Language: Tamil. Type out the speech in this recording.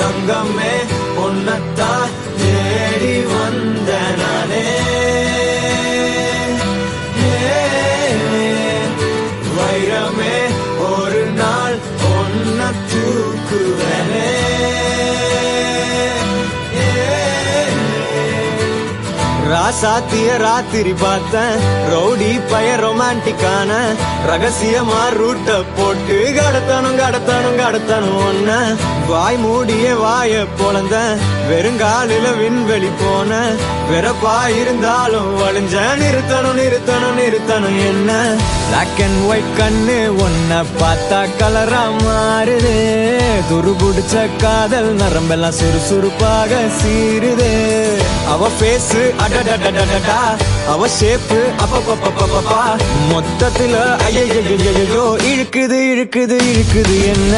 தங்கமே பொன்னத்தான் தேடி வந்த நானே வைரமே ஒரு நாள் பொன்ன தூக்குவே ராசாத்திய ராத்திரி பார்த்தேன். ரவுடி பய ரொமான்டிக்கான ரகசியமா ரூட்ட போட்டு கடத்தணும் கடத்தணும் கடத்தணும் ஒன்ன வாய் மூடிய வாய பொழந்த வெறுங்காலில விண்வெளி போன வெறப்பா இருந்தாலும் வழிஞ்ச நிறுத்தணும் நிறுத்தணும் நிறுத்தணும் என்ன? பிளாக் அண்ட் ஒயிட் கண்ணு ஒன்ன பார்த்தா கலரா மாறுது. துருபுடிச்ச காதல் நரம்பெல்லாம் சுறுசுறுப்பாக சீருது அவ பேசு அடடடடடடா அவ ஷேப்பு அப்பப்பப்பப்பப்பா. மொத்தத்துல ஐயோ இழுக்குது இழுக்குது இழுக்குது என்ன?